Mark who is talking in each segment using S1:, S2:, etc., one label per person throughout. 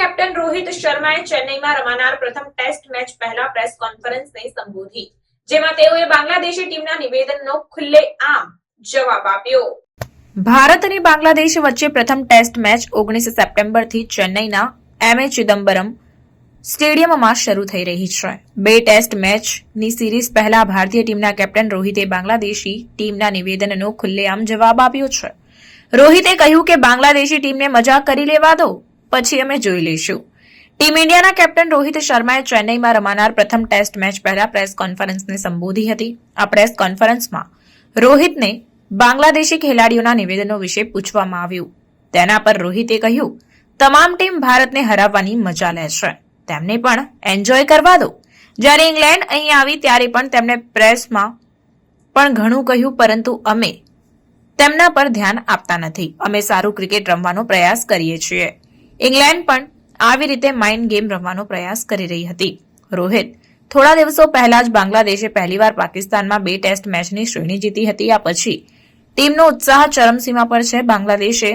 S1: Captain Rohit શર્માએ ચેન્નઈમાં રમાનાર પ્રથમ ટેસ્ટ મેચ પહેલા પ્રેસ કોન્ફરન્સને સંબોધી, જેમાં તેઓએ બાંગ્લાદેશી ટીમના નિવેદનનો ખુલ્લેઆમ જવાબ આપ્યો. ભારત અને બાંગ્લાદેશ વચ્ચે પ્રથમ ટેસ્ટ મેચ ઓગણીસ સપ્ટેમ્બરથી ચેન્નઈના એમ. એ. ચિદમ્બરમ સ્ટેડિયમમાં શરૂ થઈ રહી છે. બે ટેસ્ટ મેચની સિરીઝ પહેલા ભારતીય ટીમના કેપ્ટન રોહિતે બાંગ્લાદેશી ટીમના નિવેદનનો ખુલ્લેઆમ જવાબ આપ્યો છે. રોહિતે કહ્યું કે બાંગ્લાદેશી ટીમને મજાક કરી લેવા દો પછી અમે જોઈ લઈશું. ટીમ ઇન્ડિયાના કેપ્ટન રોહિત શર્માએ ચેન્નઈમાં રમાનાર પ્રથમ ટેસ્ટ મેચ પહેલા પ્રેસ કોન્ફરન્સને સંબોધી હતી. આ પ્રેસ કોન્ફરન્સમાં રોહિતને બાંગ્લાદેશી ખેલાડીઓના નિવેદનો વિશે પૂછવામાં આવ્યું. તેના પર રોહિતે કહ્યું, તમામ ટીમ ભારતને હરાવવાની મજા લે છે. તેમને પણ એન્જોય કરવા દો. જ્યારે ઇંગ્લેન્ડ અહીં આવી ત્યારે પણ તેમણે પ્રેસમાં પણ ઘણું કહ્યું, પરંતુ અમે તેમના પર ધ્યાન આપતા નથી. અમે સારું ક્રિકેટ રમવાનો પ્રયાસ કરીએ છીએ. ઇંગ્લેન્ડ પણ આવી રીતે માઇન્ડ ગેમ રમવાનો પ્રયાસ કરી રહી હતી રોહિત થોડા દિવસો પહેલા જ બાંગ્લાદેશે પહેલીવાર પાકિસ્તાનમાં બે ટેસ્ટ મેચની શ્રેણી જીતી હતી આ પછી ટીમનો ઉત્સાહ ચરમસીમા પર છે બાંગ્લાદેશે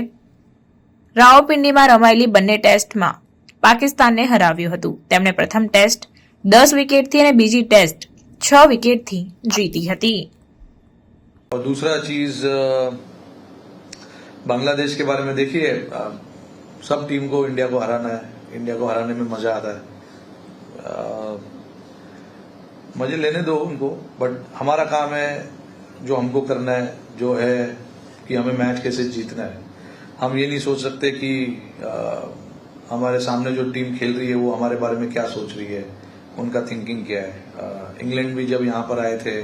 S1: રાવલપિંડીમાં રમાયેલી બંને ટેસ્ટમાં પાકિસ્તાનને હરાવ્યું હતું તેમણે પ્રથમ ટેસ્ટ દસ વિકેટથી અને બીજી ટેસ્ટ છ વિકેટથી જીતી હતી
S2: और दूसरा चीज अ, बांग्लादेश के बारे में देखिए अ, सब टीम को इंडिया को हराना है इंडिया को हराने में मज़ा आता है। मज़े लेने दो उनको बट हमारा काम है जो हमको करना है जो है कि हमें मैच कैसे जीतना है। हम ये नहीं सोच सकते कि अ, हमारे सामने जो टीम खेल रही है वो हमारे बारे में क्या सोच रही है उनका थिंकिंग क्या है। इंग्लैंड भी जब यहाँ पर आए थे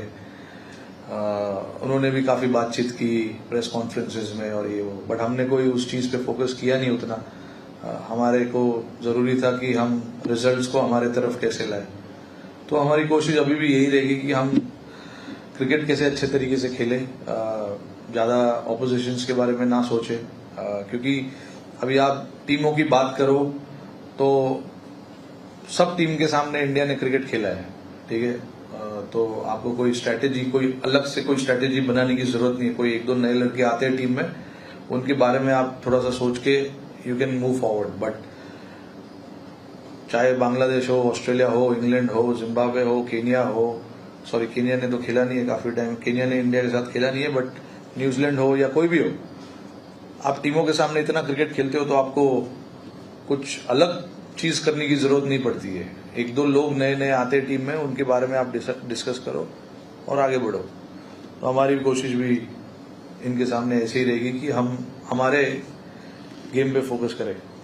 S2: उन्होंने भी काफ़ी बातचीत की प्रेस कॉन्फ्रेंसेस में और ये वो। बट हमने कोई उस चीज़ पे फोकस किया नहीं उतना। अ, हमारे को ज़रूरी था कि हम रिजल्ट्स को हमारे तरफ़ कैसे लाए। तो हमारी कोशिश अभी भी यही रहेगी कि हम क्रिकेट कैसे अच्छे तरीके से खेलें ज़्यादा ऑपोजिशंस के बारे में ना सोचें। क्योंकि अभी आप टीमों की बात करो तो सब टीम के सामने इंडिया ने क्रिकेट खेला है ठीक है? तो आपको कोई स्ट्रैटेजी कोई अलग से कोई स्ट्रैटेजी बनाने की ज़रूरत नहीं है। कोई एक दो नए लड़के आते हैं टीम में, उनके बारे में आप थोड़ा सा सोच के you can move forward but चाहे बांग्लादेश हो, ऑस्ट्रेलिया हो, इंग्लैंड हो, जिम्बाब्वे हो, केनिया हो सॉरी केनिया ने तो खेला नहीं है काफ़ी टाइम केनिया ने इंडिया के साथ खेला नहीं है बट न्यूजीलैंड हो या कोई भी हो, आप टीमों के सामने इतना क्रिकेट खेलते हो तो आपको कुछ अलग चीज़ करने की ज़रूरत नहीं पड़ती है। एक दो लोग नए नए आते हैं टीम में, उनके बारे में आप डिस्कस करो और आगे बढ़ो। तो हमारी कोशिश भी इनके सामने ऐसी ही रहेगी कि हम, हमारे गेम पे फोकस करें।